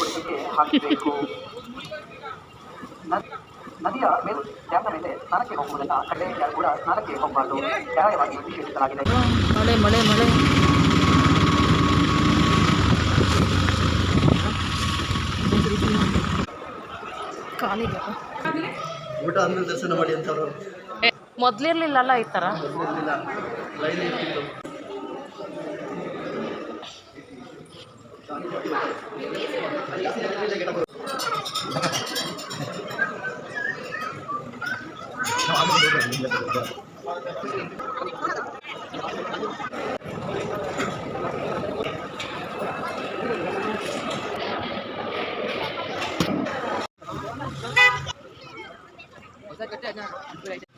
ಬುಟ್ಟಿಗೆ ಹಾಕಬೇಕು. ನದಿಯ ಮೇಲೆ ಡ್ಯಾಮ್ನ ಮೇಲೆ ಸ್ನಾನಕ್ಕೆ ಹೋಗುವುದನ್ನು ಕಡೆ ಯಾರು ಕೂಡ ಸ್ನಾನಕ್ಕೆ ಹೋಗಬಾರದು. ನ್ಯಾಯವಾಗಿ ನಿಷೇಧಿಸಲಾಗಿದೆ ಮಳೆ ಮಳೆ ಮಳೆ. ಊಟ ಆದ್ಮೇಲೆ ದರ್ಶನ ಮಾಡಿ ಅಂತವ್ರು ಮೊದಲಿರ್ಲಿಲ್ಲಲ್ಲ ಈ ಥರ? ಇರಲಿಲ್ಲ ಲೈನ್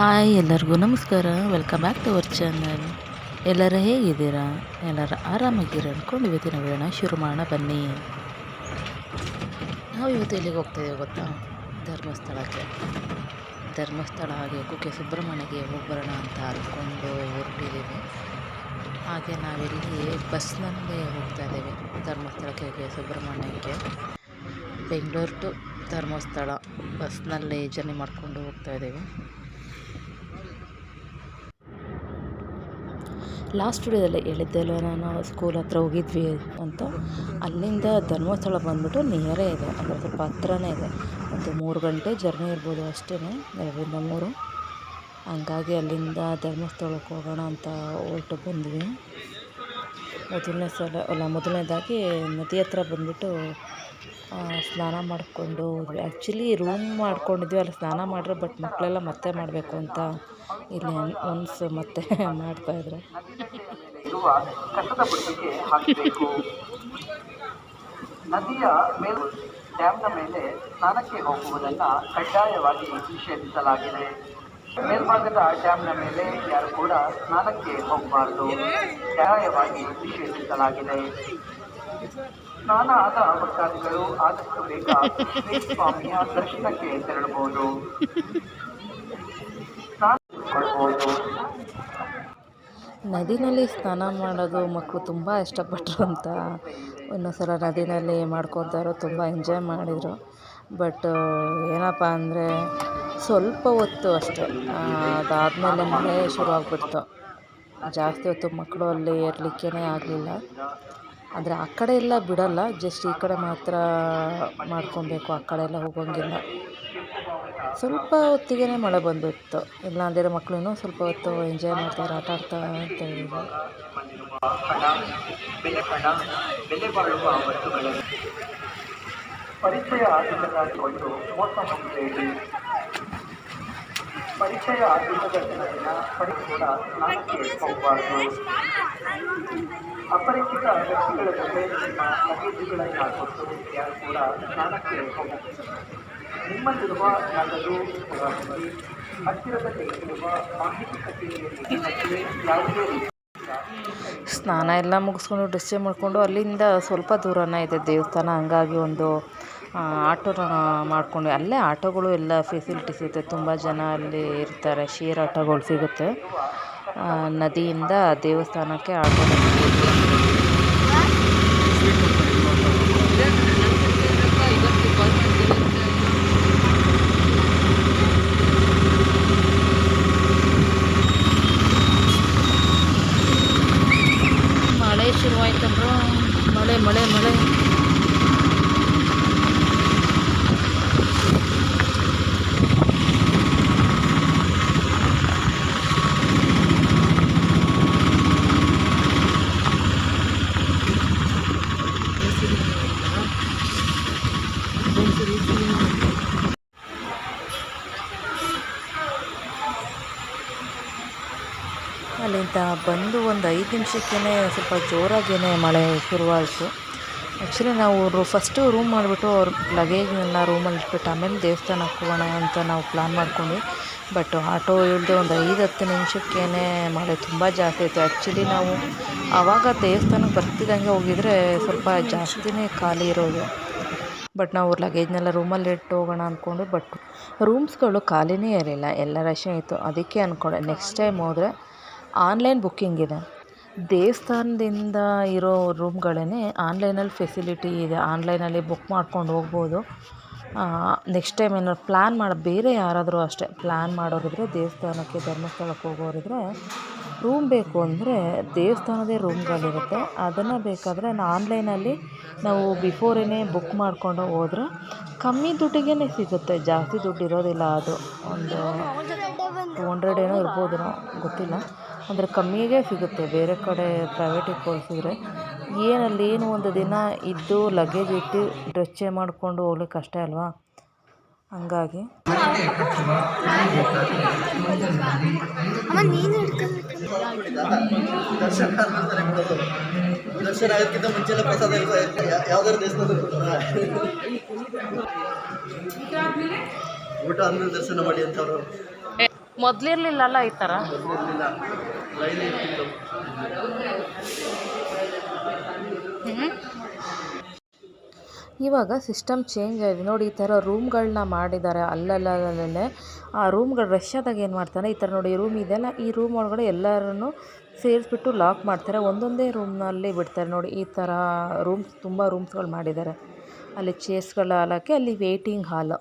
ಹಾಯ್ ಎಲ್ಲರಿಗೂ ನಮಸ್ಕಾರ. Welcome back to our channel ಎಲ್ಲರೂ ಹೇಗಿದ್ದೀರಾ? ಎಲ್ಲರ ಆರಾಮಾಗಿರ ಅಂದ್ಕೊಂಡು ಇವತ್ತಿನ ವಿಡಿಯೋನ ಶುರು ಮಾಡೋಣ ಬನ್ನಿ. ನಾವು ಇವತ್ತು ಎಲ್ಲಿಗೆ ಹೋಗ್ತಾಯಿದ್ದೀವಿ ಗೊತ್ತಾ? ಧರ್ಮಸ್ಥಳಕ್ಕೆ. ಧರ್ಮಸ್ಥಳ ಹಾಗೆ ಕುಕ್ಕೆ ಸುಬ್ರಹ್ಮಣ್ಯಗೆ ಹೋಗ್ಬರೋಣ ಅಂತ ಅಂದ್ಕೊಂಡು ಹೊರಟಿದ್ದೀವಿ. ಹಾಗೆ ನಾವಿಲ್ಲಿ ಬಸ್ನಲ್ಲಿ ಹೋಗ್ತಾ ಇದ್ದೀವಿ. ಧರ್ಮಸ್ಥಳಕ್ಕೆ ಸುಬ್ರಹ್ಮಣ್ಯಕ್ಕೆ. ಬೆಂಗಳೂರು ಟು ಧರ್ಮಸ್ಥಳ. ಬಸ್ನಲ್ಲಿ ಜರ್ನಿ ಮಾಡಿಕೊಂಡು ಹೋಗ್ತಾ ಇದ್ದೀವಿ. ಲಾಸ್ಟ್ ವಿಡಿಯೋದಲ್ಲಿ ಹೇಳಿದ್ದೆಲ್ಲ ನಾನು ಸ್ಕೂಲ್ ಹತ್ರ ಹೋಗಿದ್ವಿ ಅಂತ. ಅಲ್ಲಿಂದ ಧರ್ಮಸ್ಥಳ ಬಂದ್ಬಿಟ್ಟು ನಿಯರೇ ಇದೆ. ಅಂದರೆ ಸ್ವಲ್ಪ ಹತ್ರನೇ ಇದೆ. ಒಂದು ಮೂರು ಗಂಟೆ ಜರ್ನಿ ಇರ್ಬೋದು ಅಷ್ಟೇ, ಎರಡರಿಂದ ಮೂರು. ಹಂಗಾಗಿ ಅಲ್ಲಿಂದ ಧರ್ಮಸ್ಥಳಕ್ಕೆ ಹೋಗೋಣ ಅಂತ ಹೊರಟು ಬಂದ್ವಿ. ಮೊದಲನೇ ಸಲ, ಅಲ್ಲ, ಮೊದಲನೇದಾಗಿ ನದಿ ಹತ್ರ ಬಂದ್ಬಿಟ್ಟು ಸ್ನಾನ ಮಾಡಿಕೊಂಡು ಆ್ಯಕ್ಚುಲಿ ರೂಮ್ ಮಾಡ್ಕೊಂಡಿದ್ವಿ. ಅಲ್ಲಿ ಸ್ನಾನ ಮಾಡಿದ್ರೆ ಬಟ್ ಮಕ್ಕಳೆಲ್ಲ ಮತ್ತೆ ಮಾಡಬೇಕು ಅಂತ ಇಲ್ಲಿ ಒನ್ಸ್ ಮತ್ತೆ ಮಾಡ್ತಾ ಹಾಕಬೇಕು ನದಿಯ ಮೇಲೆ, ಡ್ಯಾಮ್ನ ಮೇಲೆ ಸ್ನಾನಕ್ಕೆ ಹೋಗುವುದನ್ನು ಕಡ್ಡಾಯವಾಗಿ ನಿಷೇಧಿಸಲಾಗಿದೆ. ಮೇಲ್ಭಾಗದ ಡ್ಯಾಮ್ನ ಮೇಲೆ ಯಾರು ಕೂಡ ಸ್ನಾನಕ್ಕೆ ಹೋಗಬಾರದು. ಕಡ್ಡಾಯವಾಗಿ ನಿಷೇಧಿಸಲಾಗಿದೆ. ಸ್ನಾನ ಆದ ಭಕ್ತಾದಿಗಳು ಆದಷ್ಟು ಬೇಗ ಸ್ವಾಮಿಯ ದರ್ಶನಕ್ಕೆ ತೆರಳಬಹುದು. ನದಿನಲ್ಲಿ ಸ್ನಾನ ಮಾಡೋದು ಮಕ್ಕಳು ತುಂಬ ಇಷ್ಟಪಟ್ಟರು ಅಂತ ಇನ್ನೊಂದು ಸಲ ನದಿನಲ್ಲಿ ಮಾಡ್ಕೊತಾರೋ ತುಂಬ ಎಂಜಾಯ್ ಮಾಡಿದರು. ಬಟ್, ಏನಪ್ಪ ಅಂದರೆ ಸ್ವಲ್ಪ ಹೊತ್ತು ಅಷ್ಟೇ. ಅದಾದಮೇಲೆ ಮಳೆ ಶುರು ಆಗಿಬಿಡ್ತು. ಜಾಸ್ತಿ ಹೊತ್ತು ಮಕ್ಕಳು ಅಲ್ಲಿ ಇರಲಿಕ್ಕೇ ಆಗಲಿಲ್ಲ. ಆದರೆ ಆ ಕಡೆ ಎಲ್ಲ ಬಿಡಲ್ಲ, ಜಸ್ಟ್ ಈ ಕಡೆ ಮಾತ್ರ ಮಾಡ್ಕೊಬೇಕು, ಆ ಕಡೆ ಎಲ್ಲ ಹೋಗೋಂಗಿಲ್ಲ. ಸ್ವಲ್ಪ ಹೊತ್ತಿಗೆ ಮಳೆ ಬಂದುಬಿಡ್ತು ಇಲ್ಲ ಅಂದಿರೋ ಮಕ್ಕಳು ಸ್ವಲ್ಪ ಹೊತ್ತು ಎಂಜಾಯ್ ಮಾಡ್ತಾರೆ, ಆಟ ಆಡ್ತಾ ಅಂತ ಹೇಳಿದ್ರು. ಪರಿಚಯ ಹೋಗಬೇಡಿ ಪರಿಚಯ ಆಗಿಲ್ಲದ ಜನರಿನ ಪರಿ ಕೂಡ ಅಪರಿಚಿತ ವ್ಯಕ್ತಿಗಳ ಜೊತೆ ನಿಮ್ಮ ಲಗೇಜುಗಳನ್ನು ಕೊಟ್ಟು ಯಾರು ಕೂಡ ಸ್ನಾನಕ್ಕೆ ಹೋಗಬಹುದು ನಿಮ್ಮಲ್ಲಿರುವ ನಗದು ಮೊಬೈಲ್ ಹತ್ತಿರದಲ್ಲಿ ಇರುವ ಮಾಹಿತಿ ಕಚೇರಿಯಲ್ಲಿ ಯಾವುದೇ ಸ್ನಾನ ಎಲ್ಲ ಮುಗಿಸ್ಕೊಂಡು ಡ್ರೆಸ್ ಮಾಡಿಕೊಂಡು ಅಲ್ಲಿಂದ ಸ್ವಲ್ಪ ದೂರನೇ ಇದೆ ದೇವಸ್ಥಾನ, ಹಂಗಾಗಿ ಒಂದು ಆಟೋ ಮಾಡ್ಕೊಂಡು ಅಲ್ಲೇ ಆಟೋಗಳು ಎಲ್ಲ ಫೆಸಿಲಿಟೀಸ್ ಇದೆ. ತುಂಬ ಜನ ಅಲ್ಲಿ ಇರ್ತಾರೆ. ಶೇರ್ ಆಟೋಗಳು ಸಿಗುತ್ತೆ. ನದಿಯಿಂದ ದೇವಸ್ಥಾನಕ್ಕೆ ಆಟೋ ಮಳೆ ಶುರುವಾಯ್ತಂದ್ರು ಮಳೆ ಮಳೆ ಮಳೆ ಅಲ್ಲಿಂದ ಬಂದು ಒಂದು ಐದು ನಿಮಿಷಕ್ಕೇ ಸ್ವಲ್ಪ ಜೋರಾಗೇ ಮಳೆ ಶುರುವಾಯಿತು. ಆ್ಯಕ್ಚುಲಿ ನಾವು ಫಸ್ಟು ರೂಮ್ ಮಾಡಿಬಿಟ್ಟು ಅವ್ರ ಲಗೇಜ್ನೆಲ್ಲ ರೂಮಲ್ಲಿ ಇಟ್ಬಿಟ್ಟು ಆಮೇಲೆ ದೇವಸ್ಥಾನಕ್ಕೆ ಹೋಗೋಣ ಅಂತ ನಾವು ಪ್ಲ್ಯಾನ್ ಮಾಡ್ಕೊಂಡ್ವಿ. ಬಟ್ ಆಟೋ ಇಳಿದು ಒಂದು ಐದು ಹತ್ತು ನಿಮಿಷಕ್ಕೇ ಮಳೆ ತುಂಬ ಜಾಸ್ತಿ ಆಯಿತು. ಆ್ಯಕ್ಚುಲಿ ನಾವು ಆವಾಗ ದೇವಸ್ಥಾನಕ್ಕೆ ಬರ್ತಿದ್ದಂಗೆ ಹೋಗಿದ್ರೆ ಸ್ವಲ್ಪ ಜಾಸ್ತಿನೇ ಖಾಲಿ ಇರೋದು. ಬಟ್ ನಾವು ಲಗೇಜ್ನೆಲ್ಲ ರೂಮಲ್ಲಿ ಇಟ್ಟು ಹೋಗೋಣ ಅಂದ್ಕೊಂಡು ಬಟ್ ರೂಮ್ಸ್ಗಳು ಖಾಲಿನೇ ಇರಲಿಲ್ಲ. ಎಲ್ಲ ರಶ್ ಇತ್ತು ಅದಕ್ಕೆ ಅಂದ್ಕೊಂಡೆ ನೆಕ್ಸ್ಟ್ ಟೈಮ್ ಹೋದರೆ ಆನ್ಲೈನ್ ಬುಕ್ಕಿಂಗ್ ಇದೆ. ದೇವಸ್ಥಾನದಿಂದ ಇರೋ ರೂಮ್ಗಳೇ ಆನ್ಲೈನಲ್ಲಿ ಫೆಸಿಲಿಟಿ ಇದೆ. ಆನ್ಲೈನಲ್ಲಿ ಬುಕ್ ಮಾಡ್ಕೊಂಡು ಹೋಗ್ಬೋದು. ನೆಕ್ಸ್ಟ್ ಟೈಮ್ ಏನಾದ್ರು ಪ್ಲ್ಯಾನ್ ಮಾಡಿ, ಬೇರೆ ಯಾರಾದರೂ ಅಷ್ಟೇ ಪ್ಲ್ಯಾನ್ ಮಾಡೋರಿದ್ರೆ, ದೇವಸ್ಥಾನಕ್ಕೆ ಧರ್ಮಸ್ಥಳಕ್ಕೆ ಹೋಗೋರಿದ್ರೆ ರೂಮ್ ಬೇಕು ಅಂದರೆ ದೇವಸ್ಥಾನದೇ ರೂಮ್ಗಳಿರುತ್ತೆ. ಅದನ್ನು ಬೇಕಾದರೆ ಆನ್ಲೈನಲ್ಲಿ ನಾವು ಬಿಫೋರೇ ಬುಕ್ ಮಾಡಿಕೊಂಡು ಹೋದ್ರೆ ಕಮ್ಮಿ ದುಡ್ಡಿಗೇ ಸಿಗುತ್ತೆ. ಜಾಸ್ತಿ ದುಡ್ಡು ಇರೋದಿಲ್ಲ ಅದು. ಒಂದು ಟು ಹಂಡ್ರೆಡ್ ಏನೋ ಇರ್ಬೋದೇನೋ, ಗೊತ್ತಿಲ್ಲ. ಅಂದರೆ ಕಮ್ಮಿಗೆ ಸಿಗುತ್ತೆ. ಬೇರೆ ಕಡೆ ಪ್ರೈವೇಟಿಗೆ ಹೋಲಿಸಿದ್ರೆ ಏನಲ್ಲಿ ಏನು ಒಂದು ದಿನ ಇದ್ದು ಲಗೇಜ್ ಇಟ್ಟು ಡ್ರೆಸ್ ಚೇ ಮಾಡಿಕೊಂಡು ಹೋಗ್ಲಿಕ್ಕೆ ಕಷ್ಟ ಅಲ್ವಾ? ಹಂಗಾಗಿ. ದರ್ಶನ ದರ್ಶನ ಆಗೋದಕ್ಕಿಂತ ಮುಂಚೆ ಎಲ್ಲ ಪ್ರಸಾದ ಯಾ- ಯಾವ್ದಾದ್ರು ಕೊಡ್ತಾರಾ? ಊಟ ಆದ್ಮೇಲೆ ದರ್ಶನ ಮಾಡಿ ಅಂತವ್ರು ಮೊದಲಿರ್ಲಿಲ್ಲಲ್ಲ ಈ ಥರ ಲೈನ್ ಇವಾಗ ಸಿಸ್ಟಮ್ ಚೇಂಜ್ ಆಗಿದೆ. ನೋಡಿ, ಈ ಥರ ರೂಮ್ಗಳನ್ನ ಮಾಡಿದ್ದಾರೆ. ಅಲ್ಲಲ್ಲಲ್ಲೇ ಆ ರೂಮ್ಗಳು ರಶ್ ಆದಾಗ ಏನು ಮಾಡ್ತಾರೆ ಈ ಥರ ನೋಡಿ ರೂಮ್ ಇದೆಯಲ್ಲ, ಈ ರೂಮ್ ಒಳಗಡೆ ಎಲ್ಲರನ್ನು ಸೇರಿಸ್ಬಿಟ್ಟು ಲಾಕ್ ಮಾಡ್ತಾರೆ. ಒಂದೊಂದೇ ರೂಮ್ನಲ್ಲಿ ಬಿಡ್ತಾರೆ. ನೋಡಿ, ಈ ಥರ ರೂಮ್ಸ್ ತುಂಬ ರೂಮ್ಸ್ಗಳು ಮಾಡಿದ್ದಾರೆ. ಅಲ್ಲಿ ಚೇರ್ಸ್ಗಳು ಹಾಲಕ್ಕೆ, ಅಲ್ಲಿ ವೇಟಿಂಗ್ ಹಾಲು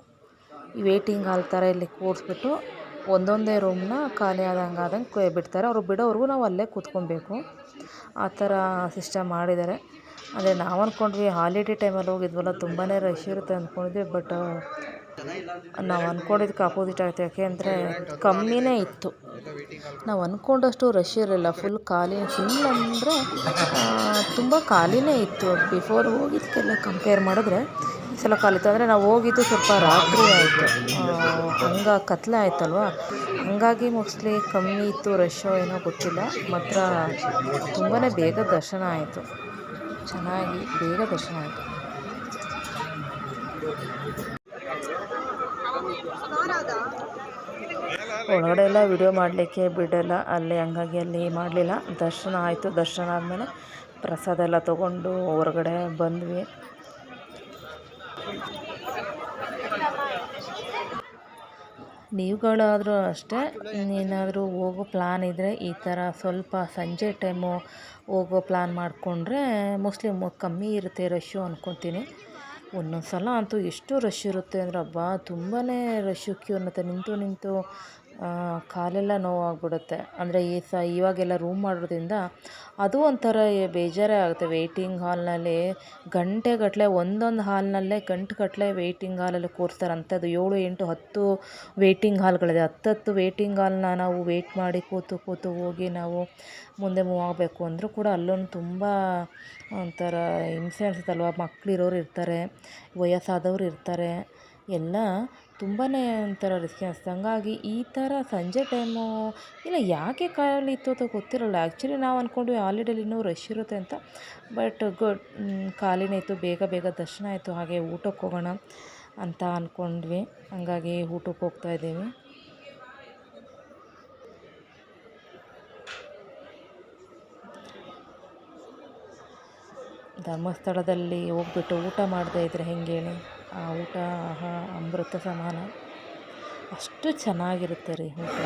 ಈ ವೇಟಿಂಗ್ ಹಾಲ್ ಥರ ಇಲ್ಲಿ ಕೂರಿಸ್ಬಿಟ್ಟು ಒಂದೊಂದೇ ರೂಮ್ನ ಖಾಲಿ ಆದಂಗೆ ಆದಂಗೆ ಬಿಡ್ತಾರೆ. ಅವರು ಬಿಡೋವರೆಗೂ ನಾವು ಅಲ್ಲೇ ಕೂತ್ಕೊಬೇಕು. ಆ ಥರ ಸಿಸ್ಟಮ್ ಮಾಡಿದ್ದಾರೆ. ಅಂದರೆ ನಾವು ಅಂದ್ಕೊಂಡ್ವಿ ಹಾಲಿಡೇ ಟೈಮಲ್ಲಿ ಹೋಗಿದ್ವಲ್ಲ ತುಂಬಾ ರಶ್ ಇರುತ್ತೆ ಅಂದ್ಕೊಂಡಿದ್ವಿ ಬಟ್ ನಾವು ಅಂದ್ಕೊಂಡಿದ್ದಕ್ಕೆ ಅಪೋಸಿಟ್ ಆಯಿತು. ಯಾಕೆ ಅಂದರೆ ಕಮ್ಮಿನೇ ಇತ್ತು. ನಾವು ಅಂದ್ಕೊಂಡಷ್ಟು ರಶ್ ಇರಲಿಲ್ಲ. ಫುಲ್ ಖಾಲಿ ಫುಲ್ ಅಂದರೆ ತುಂಬ ಖಾಲಿನೇ ಇತ್ತು. ಬಿಫೋರ್ ಹೋಗಿದ್ದಕ್ಕೆಲ್ಲ ಕಂಪೇರ್ ಮಾಡಿದ್ರೆ ಸಲ ಖಾಲಿ ಇತ್ತು. ಅಂದರೆ ನಾವು ಹೋಗಿದ್ದು ಸ್ವಲ್ಪ ರಾತ್ರಿ ಆಯಿತು. ಹಂಗ ಕತ್ಲೆ ಆಯ್ತಲ್ವ? ಹಂಗಾಗಿ ಮೋಸ್ಟ್ಲಿ ಕಮ್ಮಿ ಇತ್ತು ರಶ್ಶೋ ಏನೋ ಗೊತ್ತಿಲ್ಲ. ಮಾತ್ರ ತುಂಬಾ ಬೇಗ ದರ್ಶನ ಆಯಿತು. ಚೆನ್ನಾಗಿ ಬೇಗ ದರ್ಶನ ಆಯಿತು. ಒಳಗಡೆ ಎಲ್ಲ ವಿಡಿಯೋ ಮಾಡಲಿಕ್ಕೆ ಬಿಡಲ್ಲ, ಅಲ್ಲಿ ಹಂಗಾಗಿ ಅಲ್ಲಿ ಮಾಡಲಿಲ್ಲ. ದರ್ಶನ ಆಯಿತು, ದರ್ಶನ ಆದಮೇಲೆ ಪ್ರಸಾದ ಎಲ್ಲ ತೊಗೊಂಡು ಹೊರಗಡೆ ಬಂದ್ವಿ. ನೀವುಗಳಾದರೂ ಅಷ್ಟೇ ಏನಾದರೂ ಹೋಗೋ ಪ್ಲ್ಯಾನ್ ಇದ್ದರೆ ಈ ಥರ ಸ್ವಲ್ಪ ಸಂಜೆ ಟೈಮು ಹೋಗೋ ಪ್ಲ್ಯಾನ್ ಮಾಡಿಕೊಂಡ್ರೆ ಮೋಸ್ಟ್ಲಿ ಕಮ್ಮಿ ಇರುತ್ತೆ ರಶ್ಶು ಅಂದ್ಕೊತೀನಿ ಒಂದೊಂದು ಸಲ ಅಂತೂ ಎಷ್ಟು ರಶ್ ಇರುತ್ತೆ ಅಂದರೆ ಅಬ್ಬಾ ತುಂಬಾ ರಶ್ಶು ಕ್ಯೂ ಅನ್ನತ್ತೆ. ನಿಂತು ನಿಂತು ಕಾಲೆಲ್ಲ ನೋವಾಗ್ಬಿಡುತ್ತೆ. ಅಂದರೆ ಈ ಸ ಇವಾಗೆಲ್ಲ ರೂಮ್ ಮಾಡೋದ್ರಿಂದ ಅದು ಒಂಥರ ಬೇಜಾರೇ ಆಗುತ್ತೆ. ವೇಟಿಂಗ್ ಹಾಲ್ನಲ್ಲಿ ಗಂಟೆಗಟ್ಟಲೆ ಒಂದೊಂದು ಹಾಲ್ನಲ್ಲೇ ಗಂಟೆಗಟ್ಟಲೆ ವೇಟಿಂಗ್ ಹಾಲಲ್ಲಿ ಕೂರಿಸ್ತಾರೆ. ಅಂಥದ್ದು ಏಳು, ಎಂಟು, ಹತ್ತು ವೇಟಿಂಗ್ ಹಾಲ್ಗಳಿದೆ ಹತ್ತತ್ತು ವೇಟಿಂಗ್ ಹಾಲ್ನ ನಾವು ವೇಟ್ ಮಾಡಿ ಕೂತು ಕೂತು ಹೋಗಿ ನಾವು ಮುಂದೆ ಮೂವ್ ಆಗಬೇಕು ಅಂದರೂ ಕೂಡ ಅಲ್ಲೊಂದು ತುಂಬ ಒಂಥರ ಹಿಂಸೆ ಅನಿಸುತ್ತಲ್ವ? ಮಕ್ಳಿರೋರು ಇರ್ತಾರೆ, ವಯಸ್ಸಾದವ್ರು ಇರ್ತಾರೆ. ಎಲ್ಲ ತುಂಬಾ ಒಂಥರ ರಿಸ್ಕಿ ಅನಿಸ್ತು. ಹಂಗಾಗಿ ಈ ಥರ ಸಂಜೆ ಟೈಮು ಇಲ್ಲ, ಯಾಕೆ ಖಾಲಿ ಇತ್ತು ಅಂತ ಗೊತ್ತಿರಲ್ಲ. ಆ್ಯಕ್ಚುಲಿ ನಾವು ಅಂದ್ಕೊಂಡ್ವಿ ಹಾಲಿಡೇಲಿ ಇನ್ನೂ ರಶ್ ಇರುತ್ತೆ ಅಂತ. ಬಟ್ ಗುಡ್ ಖಾಲಿನೇ ಇತ್ತು. ಬೇಗ ಬೇಗ ದರ್ಶನ ಆಯಿತು. ಹಾಗೆ ಊಟಕ್ಕೆ ಹೋಗೋಣ ಅಂತ ಅಂದ್ಕೊಂಡ್ವಿ ಹಂಗಾಗಿ ಊಟಕ್ಕೆ ಹೋಗ್ತಾ ಇದ್ದೀವಿ. ಧರ್ಮಸ್ಥಳದಲ್ಲಿ ಹೋಗ್ಬಿಟ್ಟು ಊಟ ಮಾಡದೇ ಇದ್ದರೆ ಹೆಂಗೆ ಹೇಳಿ? ಆ ಊಟ ಆಹಾ ಅಮೃತ ಸಮಾನ. ಅಷ್ಟು ಚೆನ್ನಾಗಿರುತ್ತೆ ರೀ ಊಟ.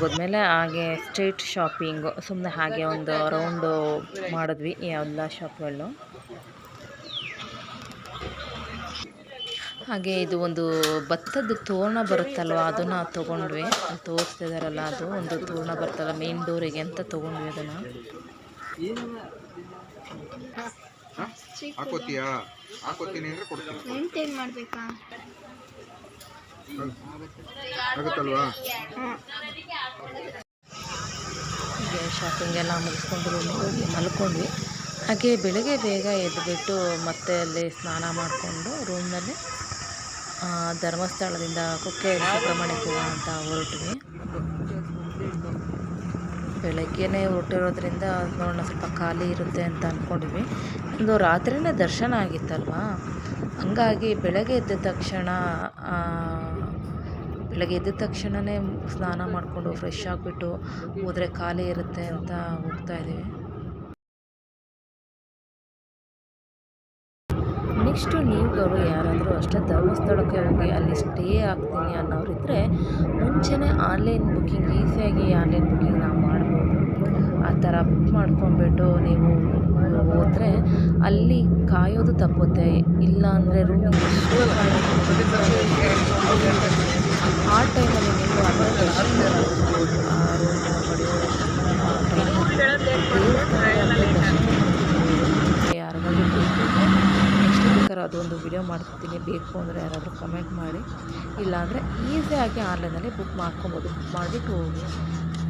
ಎಲ್ಲ ಮುಗಿದ್ಮೇಲೆ ಹಾಗೆ ಸ್ಟ್ರೀಟ್ ಶಾಪಿಂಗು ಸುಮ್ಮನೆ ಹಾಗೆ ಒಂದು ರೌಂಡು ಮಾಡಿದ್ವಿ ಎಲ್ಲ ಶಾಪ್ಗಳು. ಹಾಗೆ ಇದು ಒಂದು ಭತ್ತದ ತೋರಣ ಬರುತ್ತಲ್ವ ಅದನ್ನು ತೊಗೊಂಡ್ವಿ. ತೋರಿಸ್ತಿದಾರಲ್ಲ ಅದು ಒಂದು ತೋರಣ ಬರ್ತಲ್ಲ ಮೇನ್ ಡೋರಿಗೆ ಅಂತ ತೊಗೊಂಡ್ವಿ ಅದನ್ನು. ಹಾಕೋತೀಯಾ ಹಾಕೋತೀನಿ ಅಂದ್ರೆ ಕೊಡ್ತೀನಿ. ಆಗುತ್ತಲ್ವಾ? ಶಾಪಿಂಗ್ ಎಲ್ಲ ಮುಗಿಸ್ಕೊಂಡು ರೂಮಿಗೆ ಹೋಗಿ ಮಲ್ಕೊಂಡ್ವಿ. ಹಾಗೆ ಬೆಳಗ್ಗೆ ಬೇಗ ಎದ್ದುಬಿಟ್ಟು ಮತ್ತೆ ಅಲ್ಲಿ ಸ್ನಾನ ಮಾಡಿಕೊಂಡು ರೂಮ್ನಲ್ಲಿ ಧರ್ಮಸ್ಥಳದಿಂದ ಕುಕ್ಕೆ ಸುಬ್ರಹ್ಮಣ್ಯಕ್ಕೆ ಅಂತ ಹೊರಟ್ವಿ. ಬೆಳಗ್ಗೆನೇ ಹೊರಟಿರೋದ್ರಿಂದ ನೋಡೋಣ ಸ್ವಲ್ಪ ಖಾಲಿ ಇರುತ್ತೆ ಅಂತ ಅಂದ್ಕೊಂಡ್ವಿ ಒಂದು ರಾತ್ರಿನೇ ದರ್ಶನ ಆಗಿತ್ತಲ್ವಾ? ಹಂಗಾಗಿ ಬೆಳಗ್ಗೆ ಎದ್ದ ತಕ್ಷಣ ಬೆಳಗ್ಗೆ ಎದ್ದ ತಕ್ಷಣವೇ ಸ್ನಾನ ಮಾಡಿಕೊಂಡು ಫ್ರೆಶ್ ಆಗಿಬಿಟ್ಟು ಹೋದರೆ ಖಾಲಿ ಇರುತ್ತೆ ಅಂತ ಹೋಗ್ತಾ ಇದ್ದೀವಿ. ನೆಕ್ಸ್ಟು ನೀವುಗಳು ಯಾರಾದರೂ ಅಷ್ಟೇ ಧರ್ಮಸ್ಥಳಕ್ಕೆ ಹೋಗಿ ಅಲ್ಲಿ ಸ್ಟೇ ಆಗ್ತೀನಿ ಅನ್ನೋರಿದ್ದರೆ ಮುಂಚೆನೇ ಆನ್ಲೈನ್ ಬುಕ್ಕಿಂಗ್ ಈಸಿಯಾಗಿ ಆನ್ಲೈನ್ ಬುಕ್ಕಿಂಗ್ ನಾವು ಮಾಡ್ಬೋದು. ಆ ಥರ ಬುಕ್ ಮಾಡ್ಕೊಂಡ್ಬಿಟ್ಟು ನೀವು ಹೋದರೆ ಅಲ್ಲಿ ಕಾಯೋದು ತಪ್ಪುತ್ತೆ. ಇಲ್ಲ ಅಂದರೆ ರೂಮಿಗೆ ಆ ಟೈಮಲ್ಲಿ ನೀವು ನೆಕ್ಸ್ಟ್ ಅದೊಂದು ವಿಡಿಯೋ ಮಾಡ್ತೀನಿ ಬೇಕು ಅಂದರೆ ಯಾರಾದರೂ ಕಮೆಂಟ್ ಮಾಡಿ. ಇಲ್ಲಾಂದರೆ ಈಸಿಯಾಗಿ ಆನ್ಲೈನಲ್ಲಿ ಬುಕ್ ಮಾಡ್ಕೊಬೋದು. ಬುಕ್ ಮಾಡಿಬಿಟ್ಟು ಹೋಗಿ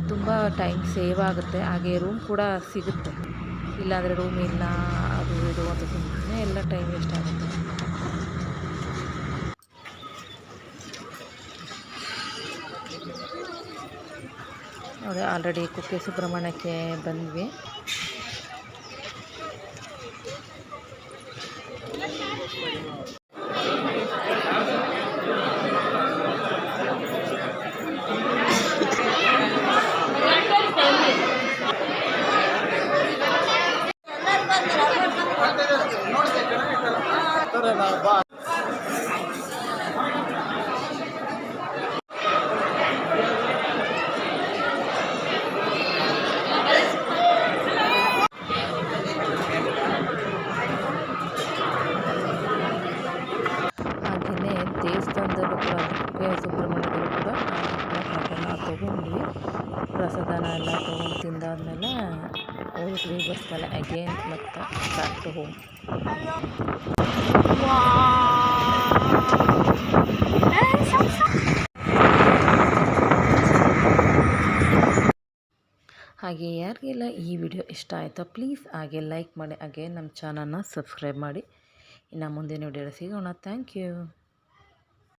ತುಂಬ ಟೈಮ್ ಸೇವ್ ಆಗುತ್ತೆ. ಹಾಗೆ ರೂಮ್ ಕೂಡ ಸಿಗುತ್ತೆ. ಇಲ್ಲಾಂದರೆ ರೂಮ್ ಇಲ್ಲ, ಅದು ಇದು ಅಂತ ಎಲ್ಲ ಟೈಮ್ ವೇಸ್ಟ್ ಆಗುತ್ತೆ. ನೋಡಿ ಆಲ್ರೆಡಿ ಕುಕ್ಕೆ ಸುಬ್ರಹ್ಮಣ್ಯಕ್ಕೆ ಬಂದ್ವಿ ಹಾಗೆಯೇ ದೇವಸ್ಥಾನದಲ್ಲೂ ಕೂಡ ಕುಕ್ಕೆ ಸುಬ್ರಹ್ಮಣ್ಯದಲ್ಲೂ ಕೂಡ ಪ್ರಸಾದನ ತೊಗೊಂಡ್ವಿ ಪ್ರಸಾದನ ಎಲ್ಲ ತೊಗೊಂಡು ತಿಂದಾದ್ಮೇಲೆ ಹೋದ್ವಿ ಬಸ್ಸಲ್ಲಿ ಅಗೇನ್ ಮತ್ತು ಬ್ಯಾಕ್ ಟು ಹೋಮ್ ಹಾಗೆ ಯಾರಿಗೆಲ್ಲ ಈ ವಿಡಿಯೋ ಇಷ್ಟ ಆಯಿತೋ ಪ್ಲೀಸ್ ಹಾಗೆ ಲೈಕ್ ಮಾಡಿ, ಹಾಗೆ ನಮ್ಮ ಚಾನಲ್ನ ಸಬ್ಸ್ಕ್ರೈಬ್ ಮಾಡಿ. ಇನ್ನು ಮುಂದಿನ ವಿಡಿಯೋ ಸಿಗೋಣ. Thank you